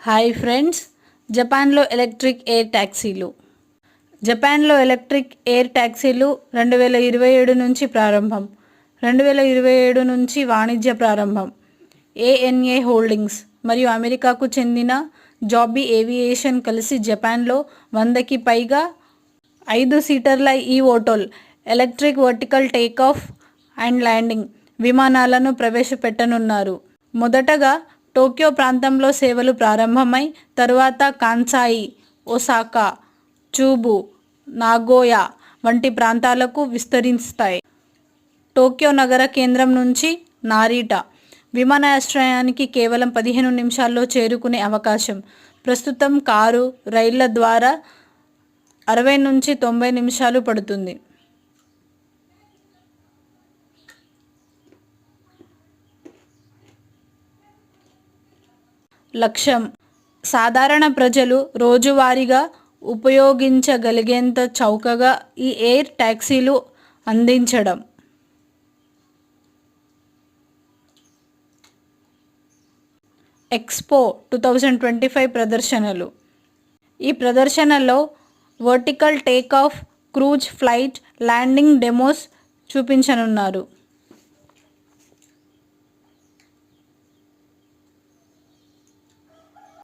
Hi friends జపాన్లో electric air ట్యాక్సీలు జపాన్లో ఎలక్ట్రిక్ ఎయిర్ ట్యాక్సీలు రెండు వేల ఇరవై ఏడు నుంచి ప్రారంభం రెండు వేల ఇరవై ఏడు నుంచి వాణిజ్య ప్రారంభం. ఏఎన్ఏ హోల్డింగ్స్ మరియు అమెరికాకు చెందిన జాబీ ఏవియేషన్ కలిసి జపాన్లో వందకి పైగా ఐదు సీటర్ల ఈ ఓటోల్ electric vertical takeoff and landing విమానాలను ప్రవేశపెట్టనున్నారు. మొదటగా టోక్యో ప్రాంతంలో సేవలు ప్రారంభమై తరువాత కాన్సాయి ఒసాకా చూబు నాగోయా వంటి ప్రాంతాలకు విస్తరిస్తాయి. టోక్యో నగర కేంద్రం నుంచి నారీటా విమానాశ్రయానికి కేవలం పదిహేను నిమిషాల్లో చేరుకునే అవకాశం. ప్రస్తుతం కారు రైళ్ళ ద్వారా అరవై నుంచి తొంభై నిమిషాలు పడుతుంది. లక్ష్యం. సాధారణ ప్రజలు రోజువారీగా ఉపయోగించగలిగేంత చౌకగా ఈ ఎయిర్ ట్యాక్సీలు అందించడం. Expo two thousand twenty five ప్రదర్శనలు. ఈ ప్రదర్శనలో vertical take off cruise flight landing demos చూపించనున్నారు.